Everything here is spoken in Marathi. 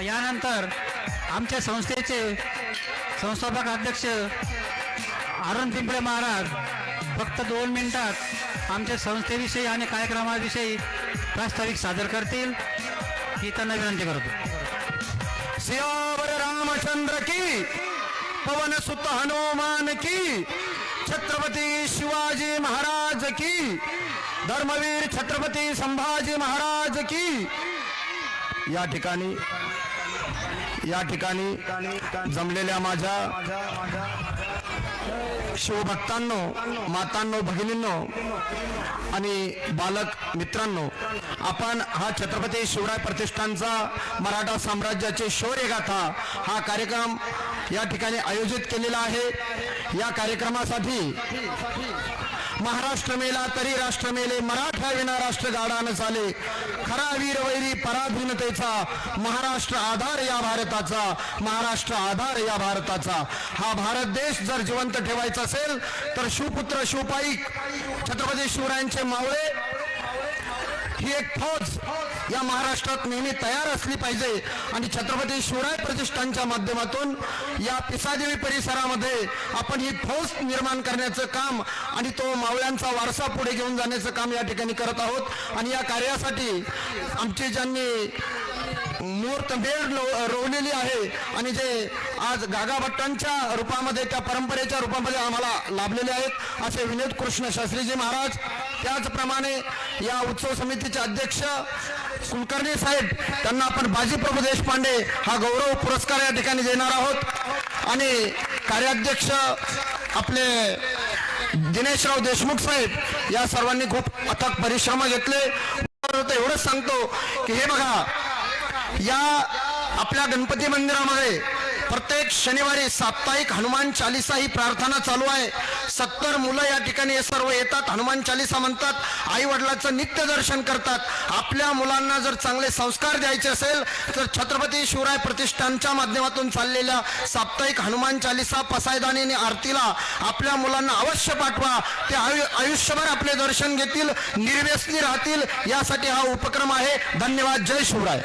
यानंतर आमच्या संस्थेचे संस्थापक अध्यक्ष अरुण पिंपळे महाराज फक्त दोन मिनिटात आमच्या संस्थेविषयी आणि कार्यक्रमाविषयी प्रास्ताविक सादर करतील. ही त्यांना विनंती करतो. सियावर रामचंद्र की पवन सुत हनुमान की छत्रपती शिवाजी महाराज की धर्मवीर छत्रपती संभाजी महाराज की. या ठिकाणी या ठिकाणी जमलेल्या माझ्या शिवभक्तांनो मातांनो भगिनींनो आणि बालक मित्रांनो आपण हा छत्रपती शिवराय प्रतिष्ठानचा मराठा साम्राज्याचे शौर्यगाथा हा कार्यक्रम या ठिकाणी आयोजित केलेला आहे. या कार्यक्रमासाठी महाराष्ट्र मेला तरी राष्ट्र मेले मराठा विना राष्ट्र गाडानं झाले खरा वीरवैरी पराधीनतेचा महाराष्ट्र आधार या भारताचा महाराष्ट्र आधार या भारताचा. हा भारत देश जर जिवंत ठेवायचा असेल तर शिवपुत्र शिवपाईक छत्रपती शिवरायांचे मावळे ही एक फौज या महाराष्ट्रात नेहमी तयार असली पाहिजे. आणि छत्रपती शिवराय प्रतिष्ठानच्या माध्यमातून या पिसादेवी परिसरामध्ये आपण ही फौज निर्माण करण्याचं काम आणि तो मावळ्यांचा वारसा पुढे घेऊन जाण्याचं काम या ठिकाणी करत आहोत. आणि या कार्यासाठी आमचे ज्यांनी मूर्त बेड रोवलेली आहे. आणि जे आज गागाभट्टांच्या रूपामध्ये त्या परंपरेच्या रूपामध्ये आम्हाला लाभलेले आहेत. असे विनोद कृष्ण शास्त्रीजी महाराज त्याचप्रमाणे या उत्सव समितीचे अध्यक्ष कुलकर्णी साहेब त्यांना आपण बाजीप्रभू देशपांडे हा गौरव पुरस्कार या ठिकाणी देणार आहोत. आणि कार्याध्यक्ष आपले दिनेशराव देशमुख साहेब या सर्वांनी खूप अथक परिश्रम घेतले. एवढंच सांगतो की हे बघा या आपल्या गणपती मंदिरामध्ये प्रत्येक शनिवारी साप्ताहिक हनुमान चालिसा ही प्रार्थना चालू आहे. सत्तर मुलं या ठिकाणी हे सर्व येतात. हनुमान चालिसा म्हणतात आई वडिलाचं नित्य दर्शन करतात. आपल्या मुलांना जर चांगले संस्कार द्यायचे असेल तर छत्रपती शिवराय प्रतिष्ठानच्या माध्यमातून चाललेल्या साप्ताहिक हनुमान चालिसा पसायदानी आणि आरतीला आपल्या मुलांना अवश्य पाठवा. ते आयु आयुष्यभर आपले दर्शन घेतील निर्व्यसनी राहतील. यासाठी हा उपक्रम आहे. धन्यवाद. जय शिवराय.